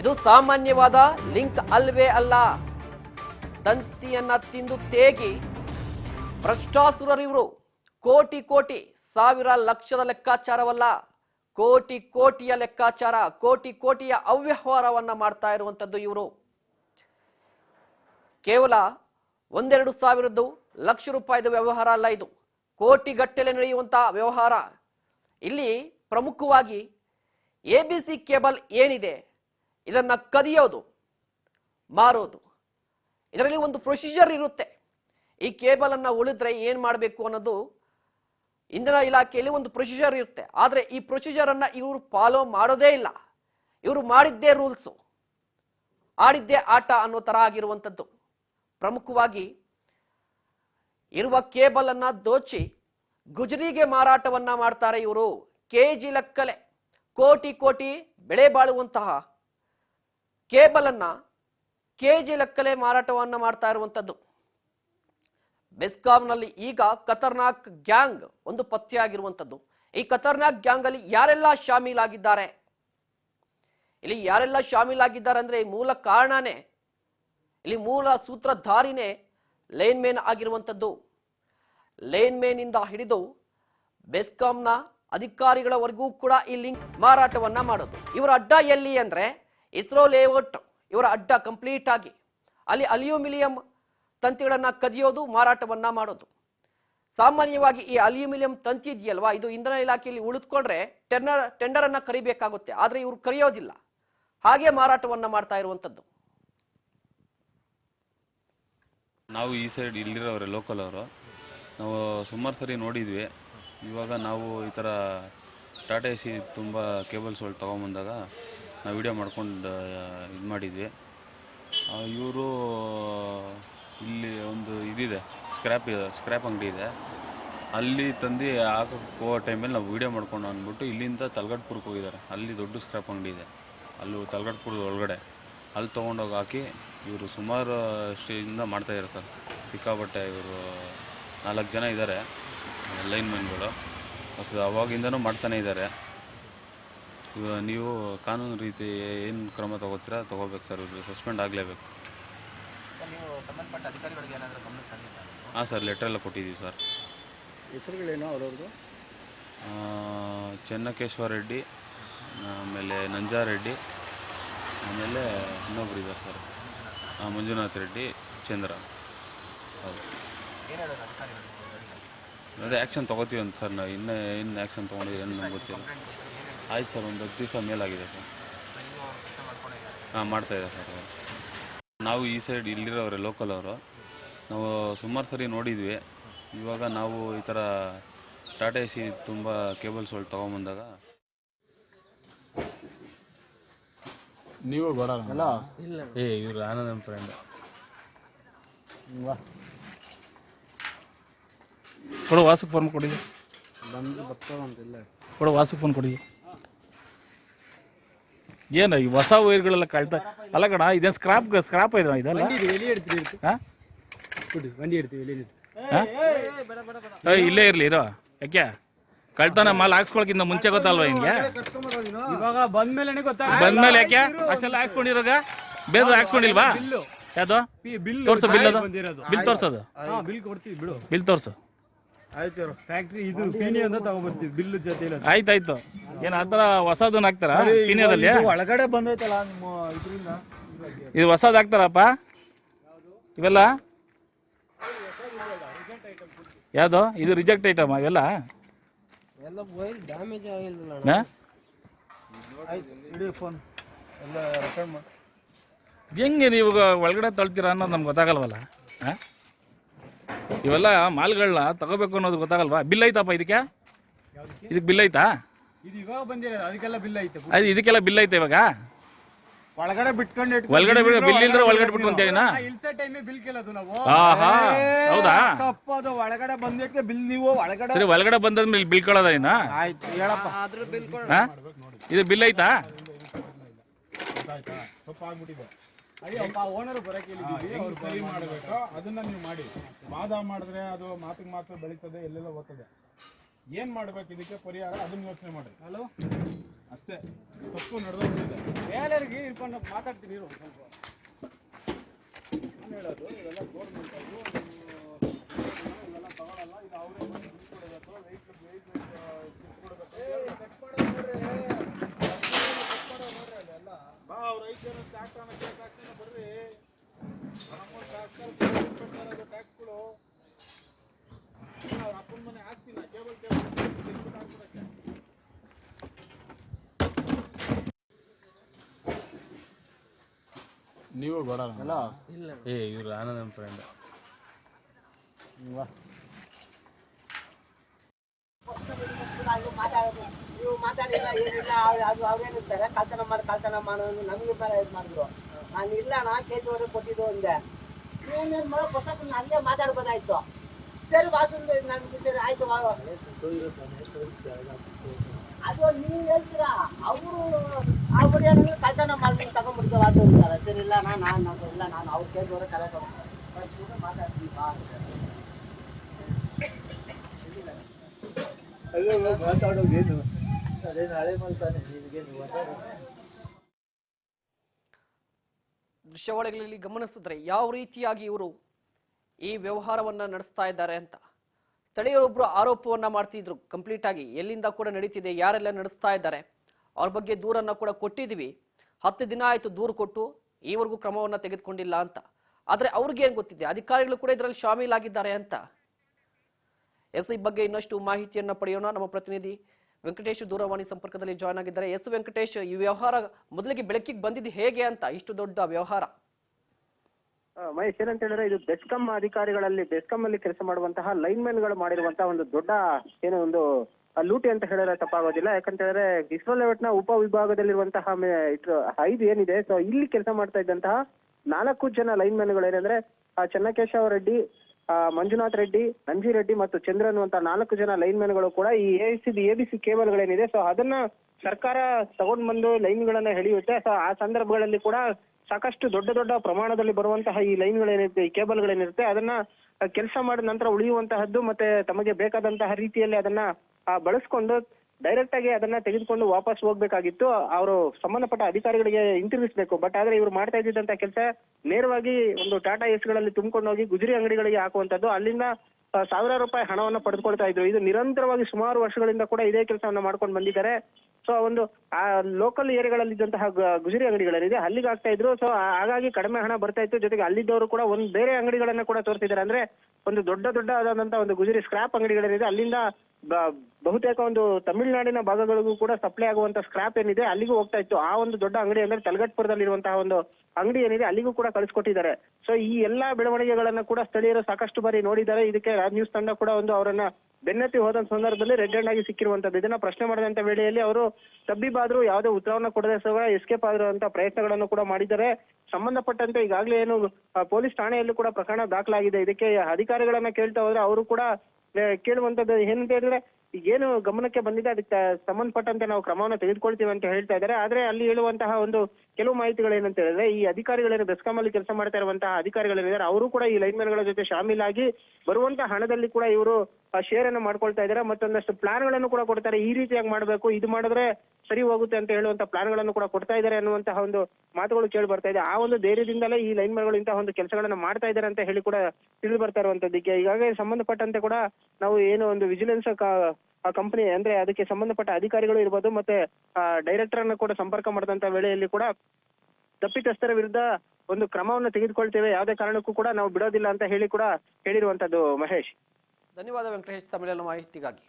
ಇದು ಸಾಮಾನ್ಯವಾದ ಲಿಂಕ್ ಅಲ್ವೇ ಅಲ್ಲ. ತಂತಿಯನ್ನ ತಿಂದು ತೇಗಿ ಭ್ರಷ್ಟಾಸುರರಿವರು ಕೋಟಿ ಕೋಟಿ, ಸಾವಿರ ಲಕ್ಷದ ಲೆಕ್ಕಾಚಾರವಲ್ಲ. ಕೋಟಿ ಕೋಟಿಯ ಲೆಕ್ಕಾಚಾರ, ಕೋಟಿ ಕೋಟಿಯ ಅವ್ಯವಹಾರವನ್ನ ಮಾಡ್ತಾ ಇರುವಂಥದ್ದು ಇವರು. ಕೇವಲ ಒಂದೆರಡು ಸಾವಿರದ್ದು ಲಕ್ಷ ರೂಪಾಯಿದ ವ್ಯವಹಾರ ಅಲ್ಲ ಇದು. ಕೋಟಿಗಟ್ಟಲೆ ನಡೆಯುವಂತಹ ವ್ಯವಹಾರ. ಇಲ್ಲಿ ಪ್ರಮುಖವಾಗಿ ಎ ಬಿ ಸಿ ಕೇಬಲ್ ಏನಿದೆ? ಇದನ್ನ ಕದಿಯೋದು, ಮಾರೋದು. ಇದರಲ್ಲಿ ಒಂದು ಪ್ರೊಸೀಜರ್ ಇರುತ್ತೆ. ಈ ಕೇಬಲ್ ಅನ್ನು ಉಳಿದ್ರೆ ಏನು ಮಾಡಬೇಕು ಅನ್ನೋದು ಇಂಧನ ಇಲಾಖೆಯಲ್ಲಿ ಒಂದು ಪ್ರೊಸೀಜರ್ ಇರುತ್ತೆ. ಆದರೆ ಈ ಪ್ರೊಸೀಜರ್ ಅನ್ನ ಇವರು ಫಾಲೋ ಮಾಡೋದೇ ಇಲ್ಲ. ಇವರು ಮಾಡಿದ್ದೇ ರೂಲ್ಸು ಆಡಿದ್ದೇ ಆಟ ಅನ್ನೋ ತರ ಆಗಿರುವಂಥದ್ದು. ಪ್ರಮುಖವಾಗಿ ಇರುವ ಕೇಬಲ್ ಅನ್ನ ದೋಚಿ ಗುಜರಿಗೆ ಮಾರಾಟವನ್ನ ಮಾಡ್ತಾರೆ ಇವರು. ಕೆ ಜಿ ಲೆಕ್ಕಲೆ ಕೋಟಿ ಕೋಟಿ ಬೆಳೆ ಬಾಳುವಂತಹ ಕೇಬಲ್ ಅನ್ನ ಕೆ ಜಿ ಲೆಕ್ಕಲೆ ಮಾರಾಟವನ್ನ ಮಾಡ್ತಾ ಇರುವಂಥದ್ದು ಬೆಸ್ಕಾಂನಲ್ಲಿ ಈಗ ಖತರ್ನಾಕ್ ಗ್ಯಾಂಗ್ ಒಂದು ಪತ್ತೆಯಾಗಿರುವಂಥದ್ದು ಈ ಖತರ್ನಾಕ್ ಗ್ಯಾಂಗ್ ಅಲ್ಲಿ ಯಾರೆಲ್ಲ ಶಾಮೀಲಾಗಿದ್ದಾರೆ? ಇಲ್ಲಿ ಯಾರೆಲ್ಲ ಶಾಮೀಲಾಗಿದ್ದಾರೆ ಅಂದ್ರೆ ಮೂಲ ಕಾರಣನೇ, ಇಲ್ಲಿ ಮೂಲ ಸೂತ್ರಧಾರಿನೇ ಲೈನ್ ಮೇನ್ ಆಗಿರುವಂಥದ್ದು ಲೈನ್ ಮೇನ್ ಇಂದ ಹಿಡಿದು ಬೆಸ್ಕಾಂನ ಅಧಿಕಾರಿಗಳವರೆಗೂ ಕೂಡ ಈ ಲಿಂಕ್ ಮಾರಾಟವನ್ನ ಮಾಡೋದು. ಇವರ ಅಡ್ಡ ಎಲ್ಲಿ ಅಂದ್ರೆ ಇಸ್ರೋ ಲೇಔಟ್, ಇವರ ಅಡ್ಡ ಕಂಪ್ಲೀಟ್ ಆಗಿ ಅಲ್ಲಿ ಅಲ್ಯೂಮಿನಿಯಂ ತಂತಿಗಳನ್ನು ಕದಿಯೋದು, ಮಾರಾಟವನ್ನು ಮಾಡೋದು. ಸಾಮಾನ್ಯವಾಗಿ ಈ ಅಲ್ಯೂಮಿನಿಯಂ ತಂತಿ ಇದೆಯಲ್ವಾ? ಇದು ಇಂಧನ ಇಲಾಖೆಯಲ್ಲಿ ಉಳಿದುಕೊಂಡ್ರೆ ಟೆಂಡರ್ ಟೆಂಡರ್ ಅನ್ನ ಕರಿಬೇಕಾಗುತ್ತೆ. ಆದ್ರೆ ಇವರು ಕರೆಯೋದಿಲ್ಲ. ಹಾಗೆ ಮಾರಾಟವನ್ನ ಮಾಡ್ತಾ ಇರುವಂತದ್ದು. ನಾವು ಈ ಸೈಡ್ ಇಲ್ಲಿರೋರೆ ಲೋಕಲ್ ಅವರು. ನಾವು ಸುಮಾರು ಸರಿ ನೋಡಿದ್ವಿ. ಇವಾಗ ನಾವು ಈ ಥರ ಟಾಟಾ ಎ ಸಿ ತುಂಬ ಕೇಬಲ್ಸ್ಗಳು ತೊಗೊಂಬಂದಾಗ ನಾವು ವಿಡಿಯೋ ಮಾಡ್ಕೊಂಡು ಇದು ಮಾಡಿದ್ವಿ. ಇವರು, ಇಲ್ಲಿ ಒಂದು ಇದಿದೆ ಸ್ಕ್ರ್ಯಾಪ್ ಸ್ಕ್ರ್ಯಾಪ್ ಅಂಗಡಿ ಇದೆ. ಅಲ್ಲಿ ತಂದು ಹಾಕೋಕ್ಕೆ ಹೋಗೋ ಟೈಮಲ್ಲಿ ನಾವು ವೀಡಿಯೋ ಮಾಡ್ಕೊಂಡು ಅಂದ್ಬಿಟ್ಟು ಇಲ್ಲಿಂದ ತಲಗಟ್ಪುರಕ್ಕೆ ಹೋಗಿದ್ದಾರೆ. ಅಲ್ಲಿ ದೊಡ್ಡ ಸ್ಕ್ರ್ಯಾಪ್ ಅಂಗಡಿ ಇದೆ. ಅಲ್ಲೂ ತಲಗಟ್ಪುರದ ಒಳಗಡೆ. ಅಲ್ಲಿ ತೊಗೊಂಡೋಗಿ ಹಾಕಿ ಇವರು ಸುಮಾರು ಸ್ಟೇಜಿಂದ ಮಾಡ್ತಾಯಿದ್ದಾರೆ ಸರ್. ಸಿಕ್ಕಾಪಟ್ಟೆ ಇವರು, ನಾಲ್ಕು ಜನ ಇದ್ದಾರೆ ಲೈನ್ ಮ್ಯಾನ್ಗಳು ಅವಾಗಿಂದನೂ ಮಾಡ್ತಾನೆ ಇದ್ದಾರೆ. ಇವಾಗ ನೀವು ಕಾನೂನು ರೀತಿ ಏನು ಕ್ರಮ ತಗೋತೀರಾ? ತಗೋಬೇಕು ಸರ್ ಇವರು ಸಸ್ಪೆಂಡ್ ಆಗಲೇಬೇಕು. ಸರ್ ನೀವು ಸಂಬಂಧಪಟ್ಟ ಅಧಿಕಾರಿಗಳಿಗೆ ಏನಾದರೂ ಗಮನಕ್ಕೆ ತಂದಿದ್ದೀರಾ ಹಾಂ ಸರ್ ಲೆಟರ್ ಎಲ್ಲ ಕೊಟ್ಟಿದ್ದೀವಿ ಸರ್. ಹೆಸರುಗಳೇನು ಅವ್ರವ್ರದ್ದು? ಆ, ಚೆನ್ನಕೇಶ್ವರ ರೆಡ್ಡಿ ಆಮೇಲೆ ನಂಜಾರೆಡ್ಡಿ ಆಮೇಲೆ ಇನ್ನೊಬ್ರು ಇದ್ದಾರೆ ಸರ್. ಆ, ಮಂಜುನಾಥ್ ರೆಡ್ಡಿ ಚಂದ್ರ. ಹೌದು. ಅದೇ ಆ್ಯಕ್ಷನ್ ತೊಗೋತೀವಿ ಅಂತ ಸರ್ ನಾವು. ಇನ್ನೂ ಏನು ಆ್ಯಕ್ಷನ್ ತೊಗೊಂಡಿದ್ದೀವಿ ಏನು ನಮ್ಗೆ ಗೊತ್ತಿಲ್ಲ. ಆಯ್ತು ಸರ್ ಒಂದು ಹತ್ತು ದಿವಸ ಮೇಲಾಗಿದೆ ಸರ್. ಹಾಂ ಮಾಡ್ತಾಯಿದೆ ಸರ್. ನಾವು ಈ ಸೈಡ್ ಇಲ್ಲಿರೋರೆ ಲೋಕಲ್ ಅವರು. ನಾವು ಸುಮಾರು ಸರಿ ನೋಡಿದ್ವಿ. ಇವಾಗ ನಾವು ಈ ಥರ ಟಾಟಾ ಎ ಸಿ ತುಂಬ ಕೇಬಲ್ಸ್ಗಳು ತೊಗೊಂಬಂದಾಗ. ನೀವು ಇಲ್ಲ. ಏ ಇವ್ರು ಆನಂದ್ ಫ್ರೆಂಡ್ ಕೊಡು ವಾಸಕ್ಕೆ ಫೋನ್ ಕೊಡಿ. ಬಂದು ಬರ್ತಾವಂತಿಲ್ಲ ಕೊಡು ವಾಸಕ್ಕೆ ಫೋನ್ ಕೊಡಿ. ಏನು ಈ ಹೊಸ ವೈರ್ಗಳೆಲ್ಲ ಕಳ್ತಾ ಅಲ್ಲ ಕಣ ಇದೇನು ಸ್ಕ್ರಾಪ್ ಸ್ಕ್ರಾಪ್ ಇದೆ ಇದೆಲ್ಲ? ಹಾಂ? ಇಲ್ಲೇ ಇರಲಿ ಇರೋ. ಯಾಕೆ? ಕಳ್ತನ ಮಾಲ್ ಹಾಕ್ಸ್ಕೊಳಕ್ಕಿಂತ ಮುಂಚೆ ಗೊತ್ತಲ್ವಾ ಹಿಂಗೆ? ಇವಾಗ ಬಂದ್ಮೇಲೆ ಯಾಕೆ? ಅಷ್ಟೆಲ್ಲ ಹಾಕ್ಸ್ಕೊಂಡಿರೋಗ? ಬೇರೆ ಹಾಕ್ಸ್ಕೊಂಡಿಲ್ವಾ? ಯಾವ್ದು? ಬಿಲ್ ತೋರ್ಸು ಬಿಲ್ ಅದು. ಬಿಲ್ ತೋರ್ಸೋದು. ಬಿಲ್ ಕೊಡ್ತೀವಿ ಬಿಡು. ಬಿಲ್ ತೋರ್ಸು. ಆಯ್ತು ಫ್ಯಾಕ್ಟ್ರಿ ಇದು ಪೀನಿ ಅಂತ ತಗೊಬರ್ತೀವಿ ಬಿಲ್ ಜೊತೆ ಆಯ್ತಾಯ್ತು. ಏನು ಆ ಥರ ಹೊಸದನ್ನ ಹಾಕ್ತಾರ? ಪೀನಿಯದಲ್ಲಿ ಒಳಗಡೆ ಬಂದೈತಲ್ಲ ನಿಮ್ಮ ಇದರಿಂದ? ಇದು ಹೊಸದು ಹಾಕ್ತಾರಪ್ಪ? ಇವೆಲ್ಲ? ಯಾವುದು? ಇದು ರಿಜೆಕ್ಟ್ ಐಟಮ್ ಇವೆಲ್ಲ? ಎಲ್ಲ ವೈರ್ ಡ್ಯಾಮೇಜ್ ಆಗಿಲ್ಲ ಹಾ? ಆಯ್ತು ಫೋನ್ ಎಲ್ಲ ರೆಕಾರ್ಡ್ ಮಾಡಿ. ಹೆಂಗೆ ನೀವು ಒಳಗಡೆ ತಳ್ತೀರಾ ಅನ್ನೋದು ನಮ್ಗೆ ಗೊತ್ತಾಗಲ್ವಲ್ಲ? ಹಾಂ? ಇವೆಲ್ಲ ಮಾಲ್ಗಳನ್ನ ತಗೋಬೇಕು ಅನ್ನೋದು ಗೊತ್ತಾಗಲ್ವಾ? ಬಿಲ್ ಐತಪ್ಪ ಇದಕ್ಕೆ? ಇದಕ್ಕೆ ಬಿಲ್ ಐತಾ ಇದು ಇವಾಗ ಬಂದಿರೋದು ಅದಕ್ಕೆಲ್ಲ ಬಿಲ್ ಐತೆ ಅದು ಇದಕ್ಕೆಲ್ಲ ಬಿಲ್ ಐತೆ ಇವಾಗ? ಒಳಗಡೆ ಬಿಟ್ಕೊಂಡು ಒಳಗಡೆ ಬಿಲ್ ಇಲ್ದ್ರೆ ಒಳಗಡೆ ಬಿಟ್ಟು ಅಂತೇಳಿನಾ ಇಲ್ಸೆ ಟೈಮೇ ಬಿಲ್ ಕೇಳೋದು ನಾವು. ಆಹಾ ಹೌದಾ? ತಪ್ಪದು ಒಳಗಡೆ ಬಂದಿಟ್ಕೆ ಬಿಲ್ ನೀವು ಒಳಗಡೆ ಸರಿ ಒಳಗಡೆ ಬಂದಾದ್ಮೇಲೆ ಬಿಲ್ ಕೊಡೋದ ನೀನು ಆಯ್ತು ಹೇಳಪ್ಪ. ಹಾ? ಇದು ಬಿಲ್ ಐತಾ ಓನರ್ ಹೆಂಗ್ ಸರಿ ಮಾಡಬೇಕು? ಅದನ್ನ ನೀವು ಮಾಡಿ. ವಾದ ಮಾಡಿದ್ರೆ ಅದು ಮಾತಿಗೆ ಮಾತ್ರ ಬೆಳೀತದೆ ಎಲ್ಲೆಲ್ಲ ಓದ್ತದೆ ಏನ್ ಮಾಡ್ಬೇಕು ಇದಕ್ಕೆ ಪರಿಹಾರ? ಅದನ್ನ ಯೋಚನೆ ಮಾಡಿ. ಹಲೋ ಅಷ್ಟೇ. ತಪ್ಪು ನಡೆದೋಗ್ತಿದೆ. ಮೇಲರಿಗೆ ಇರ್ಕೊಂಡು ಮಾತಾಡ್ತೀನಿ ಇರು. ಸ್ವಲ್ಪ ನಾನು ಹೇಳೋದು ಇವೆಲ್ಲ ಗೌರ್ಮೆಂಟ್ ಅದು ಇವೆಲ್ಲ ತಗೊಳಲ್ಲ ಇದು ಅವರೇ ವೆಯ್ಟ್ ವೆಯ್ಟ್ ಬಾ ಅವ್ರ ಐದು ಜನ ಟ್ಯಾಕ್ಟರ್ನ ಕೇಸ್ ಹಾಕ್ತಾನೆ ಬರ್ರಿ. ನಮ್ಮ ಟ್ಯಾಕ್ಸ್ಗಳು ಅವ್ರ ಅಪ್ಪನ ಮನೆ ಹಾಕ್ತೀನಿ ಕೇಬಲ್ ಕೇಬಲ್ ಹಾಕ್ಬಿಡಕ್ಕೆ. ನೀವು ಗೋಡ ಏ ಇವ್ರು ಆನಂದ್ ಫ್ರೆಂಡ್ ನೀವು ಮಾತಾಡಿಲ್ಲ ಏನಿಲ್ಲ ಅದು ಅವ್ರೇನಿರ್ತಾರೆ ಕಳ್ತನ ಮಾಡಿ, ಕಳ್ತನ ಮಾಡೋದು ನಮಗೆ ಬೇರೆ ಇದು ಮಾಡಿದ್ರು. ನಾನು ಇಲ್ಲ ನಾ ಕೇಜುವರೆಗೆ ಕೊಟ್ಟಿದ್ದು ಅಂದೆ. ಏನೇನು ಮಾಡೋ ಹೊಸ ಅಲ್ಲೇ ಮಾತಾಡ್ಬೋದಾಯ್ತು. ಸರಿ ವಾಸಂದು ನನ್ಗೆ ಸರಿ, ಆಯ್ತು ಅದು ನೀವು ಹೇಳ್ತೀರಾ? ಅವರು ಅವ್ರು ಏನಾದ್ರು ಕಳ್ತನ ಮಾಡ್ಕೊಂಡು ತಗೊಂಡ್ಬಿಡ್ತಾರೆ ವಾಸು ಅಂತಾರೆ ಸರಿ, ಇಲ್ಲ, ನಾನು ನಾನು ಇಲ್ಲ, ನಾನು ಅವ್ರ ಕೇಜುವರೆಗೆ ಕರೆಕ್ಟ್ ಮಾತಾಡ್ತೀನಿ ಬಾ. ಅಯ್ಯೋ ಮಾಡ್ತಾನೆ ನಿನಗೇನು ದೃಶ್ಯಾವಳಿಗಳಲ್ಲಿ ಗಮನಿಸಿದ್ರೆ ಯಾವ ರೀತಿಯಾಗಿ ಇವರು ಈ ವ್ಯವಹಾರವನ್ನ ನಡೆಸ್ತಾ ಇದ್ದಾರೆ ಅಂತ. ಸ್ಥಳೀಯರೊಬ್ಬರು ಆರೋಪವನ್ನ ಮಾಡ್ತಿದ್ರು. ಕಂಪ್ಲೀಟ್ ಆಗಿ ಎಲ್ಲಿಂದ ಕೂಡ ನಡೀತಿದೆ, ಯಾರೆಲ್ಲ ನಡೆಸ್ತಾ ಇದ್ದಾರೆ, ಅವ್ರ ಬಗ್ಗೆ ದೂರನ್ನ ಕೂಡ ಕೊಟ್ಟಿದೀವಿ ಹತ್ತು ದಿನ ಆಯ್ತು ದೂರು ಕೊಟ್ಟು ಈವರೆಗೂ ಕ್ರಮವನ್ನ ತೆಗೆದುಕೊಂಡಿಲ್ಲ ಅಂತ. ಆದ್ರೆ ಅವ್ರಿಗೇನ್ ಗೊತ್ತಿದೆ? ಅಧಿಕಾರಿಗಳು ಕೂಡ ಇದರಲ್ಲಿ ಶಾಮೀಲಾಗಿದ್ದಾರೆ ಅಂತ. ಎಸ್ ಈ ಬಗ್ಗೆ ಇನ್ನಷ್ಟು ಮಾಹಿತಿಯನ್ನ ಪಡೆಯೋಣ. ನಮ್ಮ ಪ್ರತಿನಿಧಿ ವೆಂಕಟೇಶ್ ದೂರವಾಣಿ ಸಂಪರ್ಕದಲ್ಲಿ ಜಾಯ್ನ್ ಆಗಿದ್ದಾರೆ. ಎಸ್ ವೆಂಕಟೇಶ್, ಈ ವ್ಯವಹಾರ ಮೊದಲಿಗೆ ಬೆಳಕಿಗೆ ಬಂದಿದ್ದು ಹೇಗೆ ಅಂತ? ಇಷ್ಟು ದೊಡ್ಡ ವ್ಯವಹಾರ. ಮಹೇಶ್, ಏನಂತ ಹೇಳಿದ್ರೆ ಇದು ಬೆಸ್ಕಾಂ ಅಧಿಕಾರಿಗಳಲ್ಲಿ ಬೆಸ್ಕಂ ಅಲ್ಲಿ ಕೆಲಸ ಮಾಡುವಂತಹ ಲೈನ್ಗಳು ಮಾಡಿರುವಂತಹ ಒಂದು ದೊಡ್ಡ ಏನು ಒಂದು ಲೂಟಿ ಅಂತ ಹೇಳಿದ್ರೆ ತಪ್ಪಾಗೋದಿಲ್ಲ. ಯಾಕಂತ ಹೇಳಿದ್ರೆ ಇಸ್ರೋ ಲೆವೆಟ್ನ ಉಪ ವಿಭಾಗದಲ್ಲಿರುವಂತಹ ಐದು ಏನಿದೆ ಸೊ ಇಲ್ಲಿ ಕೆಲಸ ಮಾಡ್ತಾ ಇದ್ದಂತಹ ನಾಲ್ಕು ಜನ ಲೈನ್ಗಳು ಏನಂದ್ರೆ ಚೆನ್ನಕೇಶವ ರೆಡ್ಡಿ ಆ, ಮಂಜುನಾಥ್ ರೆಡ್ಡಿ ನಂಜಿ ರೆಡ್ಡಿ ಮತ್ತು ಚಂದ್ರನ್ ಅಂತ ನಾಲ್ಕು ಜನ ಲೈನ್ಗಳು ಕೂಡ ಈ A C A B C ಕೇಬಲ್ಗಳೇನಿದೆ so ಅದನ್ನ ಸರ್ಕಾರ ತಗೊಂಡ್ ಬಂದು ಲೈನ್ ಗಳನ್ನ ಎಳೆಯುತ್ತೆ. ಸೊ ಆ ಸಂದರ್ಭಗಳಲ್ಲಿ ಕೂಡ ಸಾಕಷ್ಟು ದೊಡ್ಡ ದೊಡ್ಡ ಪ್ರಮಾಣದಲ್ಲಿ ಬರುವಂತಹ ಈ ಲೈನ್ಗಳೇನಿರುತ್ತೆ ಈ ಕೇಬಲ್ಗಳೇನಿರುತ್ತೆ ಅದನ್ನ ಕೆಲಸ ಮಾಡಿದ ನಂತರ ಉಳಿಯುವಂತಹದ್ದು ಮತ್ತೆ ತಮಗೆ ಬೇಕಾದಂತಹ ರೀತಿಯಲ್ಲಿ ಅದನ್ನ ಆ, ಬಳಸ್ಕೊಂಡು ಡೈರೆಕ್ಟ್ ಆಗಿ ಅದನ್ನ ತೆಗೆದುಕೊಂಡು ವಾಪಸ್ ಹೋಗ್ಬೇಕಾಗಿತ್ತು. ಅವರು ಸಂಬಂಧಪಟ್ಟ ಅಧಿಕಾರಿಗಳಿಗೆ ಹಿಂತಿರುಗಿಸ್ಬೇಕು. ಬಟ್ ಆದ್ರೆ ಇವರು ಮಾಡ್ತಾ ಇದ್ದಿದ್ದಂತ ಕೆಲಸ ನೇರವಾಗಿ ಒಂದು ಟಾಟಾ ಎಸ್ಗಳಲ್ಲಿ ತುಂಬಿಕೊಂಡು ಹೋಗಿ ಗುಜರಿ ಅಂಗಡಿಗಳಿಗೆ ಹಾಕುವಂತದ್ದು. ಅಲ್ಲಿಂದ ಸಾವಿರಾರು ರೂಪಾಯಿ ಹಣವನ್ನ ಪಡೆದುಕೊಳ್ತಾ ಇದ್ರು. ಇದು ನಿರಂತರವಾಗಿ ಸುಮಾರು ವರ್ಷಗಳಿಂದ ಕೂಡ ಇದೇ ಕೆಲಸವನ್ನ ಮಾಡ್ಕೊಂಡು ಬಂದಿದ್ದಾರೆ. ಸೊ ಒಂದು, ಆ ಲೋಕಲ್ ಏರಿಯಾಗಳಲ್ಲಿ ಇದ್ದಂತಹ ಗುಜರಿ ಅಂಗಡಿಗಳೇನಿದೆ ಅಲ್ಲಿಗೆ ಆಗ್ತಾ ಇದ್ರು. ಸೊ ಹಾಗಾಗಿ ಕಡಿಮೆ ಹಣ ಬರ್ತಾ ಇತ್ತು. ಜೊತೆಗೆ ಅಲ್ಲಿದ್ದವರು ಕೂಡ ಒಂದು ಬೇರೆ ಅಂಗಡಿಗಳನ್ನ ಕೂಡ ತೋರಿಸಿದ್ದಾರೆ. ಅಂದ್ರೆ ಒಂದು ದೊಡ್ಡ ದೊಡ್ಡ ಆದಂತಹ ಒಂದು ಗುಜರಿ ಸ್ಕ್ರಾಪ್ ಅಂಗಡಿಗಳಿದೆ. ಅಲ್ಲಿಂದ ಬ- ಬಹುತೇಕ ಒಂದು ತಮಿಳುನಾಡಿನ ಭಾಗಗಳಿಗೂ ಕೂಡ ಸಪ್ಲೈ ಆಗುವಂತ ಸ್ಕ್ರಾಪ್ ಏನಿದೆ, ಅಲ್ಲಿಗೂ ಹೋಗ್ತಾ ಇತ್ತು. ಆ ಒಂದು ದೊಡ್ಡ ಅಂಗಡಿ ಅಂದ್ರೆ ತಲಗಟ್ಪುರದಲ್ಲಿರುವಂತಹ ಒಂದು ಅಂಗಡಿ ಏನಿದೆ, ಅಲ್ಲಿಗೂ ಕೂಡ ಕಳಿಸ್ಕೊಟ್ಟಿದ್ದಾರೆ. ಸೊ ಈ ಎಲ್ಲಾ ಬೆಳವಣಿಗೆಗಳನ್ನ ಕೂಡ ಸ್ಥಳೀಯರು ಸಾಕಷ್ಟು ಬಾರಿ ನೋಡಿದ್ದಾರೆ. ಇದಕ್ಕೆ ರಾಜ್ ನ್ಯೂಸ್ ತಂಡ ಕೂಡ ಒಂದು ಅವರನ್ನ ಬೆನ್ನತ್ತಿ ಹೋದ ಸಂದರ್ಭದಲ್ಲಿ ರೆಡ್ ಹ್ಯಾಂಡ್ ಆಗಿ ಸಿಕ್ಕಿರುವಂತದ್ದು. ಇದನ್ನ ಪ್ರಶ್ನೆ ಮಾಡಿದಂತ ವೇಳೆಯಲ್ಲಿ ಅವರು ತಬ್ಬಿಬಾದ್ರು ಯಾವುದೇ ಉತ್ತರವನ್ನ ಕೊಡದೆ ಸಹ ಎಸ್ಕೇಪ್ ಆಗಿರುವಂತ ಪ್ರಯತ್ನಗಳನ್ನು ಕೂಡ ಮಾಡಿದ್ದಾರೆ. ಸಂಬಂಧಪಟ್ಟಂತೆ ಈಗಾಗಲೇ ಏನು ಪೊಲೀಸ್ ಠಾಣೆಯಲ್ಲೂ ಕೂಡ ಪ್ರಕರಣ ದಾಖಲಾಗಿದೆ. ಇದಕ್ಕೆ ಅಧಿಕಾರಿಗಳನ್ನ ಕೇಳ್ತಾ ಹೋದ್ರೆ ಅವರು ಕೂಡ ಕೇಳುವಂತದ್ದು ಏನಂತ ಹೇಳಿದ್ರೆ ಏನು ಗಮನಕ್ಕೆ ಬಂದಿದೆ, ಅದಕ್ಕೆ ಸಂಬಂಧಪಟ್ಟಂತೆ ನಾವು ಕ್ರಮವನ್ನು ತೆಗೆದುಕೊಳ್ತೀವಿ ಅಂತ ಹೇಳ್ತಾ ಇದ್ದಾರೆ. ಆದ್ರೆ ಅಲ್ಲಿ ಹೇಳುವಂತಹ ಒಂದು ಕೆಲವು ಮಾಹಿತಿಗಳು ಏನಂತ ಹೇಳಿದ್ರೆ, ಈ ಅಧಿಕಾರಿಗಳೇನು ಬೆಸ್ಕಾಂ ಅಲ್ಲಿ ಕೆಲಸ ಮಾಡ್ತಾ ಇರುವಂತಹ ಅಧಿಕಾರಿಗಳೇನಿದ್ದಾರೆ, ಅವರು ಕೂಡ ಈ ಲೈನ್ಮನ್ಗಳ ಜೊತೆ ಶಾಮೀಲಾಗಿ ಬರುವಂತಹ ಹಣದಲ್ಲಿ ಕೂಡ ಇವರು ಶೇರ್ ಅನ್ನು ಮಾಡ್ಕೊಳ್ತಾ ಇದ್ದಾರೆ. ಮತ್ತೊಂದಷ್ಟು ಪ್ಲಾನ್ಗಳನ್ನು ಕೂಡ ಕೊಡ್ತಾರೆ. ಈ ರೀತಿಯಾಗಿ ಮಾಡಬೇಕು, ಇದು ಮಾಡಿದ್ರೆ ಸರಿ ಹೋಗುತ್ತೆ ಅಂತ ಹೇಳುವಂತ ಪ್ಲಾನ್ಗಳನ್ನು ಕೂಡ ಕೊಡ್ತಾ ಇದ್ದಾರೆ ಅನ್ನುವಂತಹ ಒಂದು ಮಾತುಗಳು ಕೇಳಿ ಬರ್ತಾ ಇದೆ. ಆ ಒಂದು ಧೈರ್ಯದಿಂದಲೇ ಈ ಲೈನ್ ಮ್ಯಾನ್ಗಳು ಇಂತಹ ಒಂದು ಕೆಲಸಗಳನ್ನು ಮಾಡ್ತಾ ಇದ್ದಾರೆ ಅಂತ ಹೇಳಿ ಕೂಡ ತಿಳಿದು ಬರ್ತಾ ಇರುವಂತದ್ದಕ್ಕೆ. ಈಗಾಗಲೇ ಸಂಬಂಧಪಟ್ಟಂತೆ ಕೂಡ ನಾವು ಏನು ಒಂದು ವಿಜಿಲೆನ್ಸ್ ಆ ಕಂಪನಿ ಅಂದ್ರೆ ಅದಕ್ಕೆ ಸಂಬಂಧಪಟ್ಟ ಅಧಿಕಾರಿಗಳು ಇರ್ಬೋದು ಮತ್ತೆ ಡೈರೆಕ್ಟರ್ ಅನ್ನು ಕೂಡ ಸಂಪರ್ಕ ಮಾಡಿದಂತ ವೇಳೆಯಲ್ಲಿ ಕೂಡ ತಪ್ಪಿತಸ್ಥರ ವಿರುದ್ಧ ಒಂದು ಕ್ರಮವನ್ನು ತೆಗೆದುಕೊಳ್ತೇವೆ. ಯಾವುದೇ ಕಾರಣಕ್ಕೂ ಕೂಡ ನಾವು ಬಿಡೋದಿಲ್ಲ ಅಂತ ಹೇಳಿ ಕೂಡ ಹೇಳಿರುವಂತದ್ದು ಮಹೇಶ್. ಧನ್ಯವಾದ ವೆಂಕಟೇಶ್ ತಮ್ಮೆಲ್ಲ ಮಾಹಿತಿಗಾಗಿ.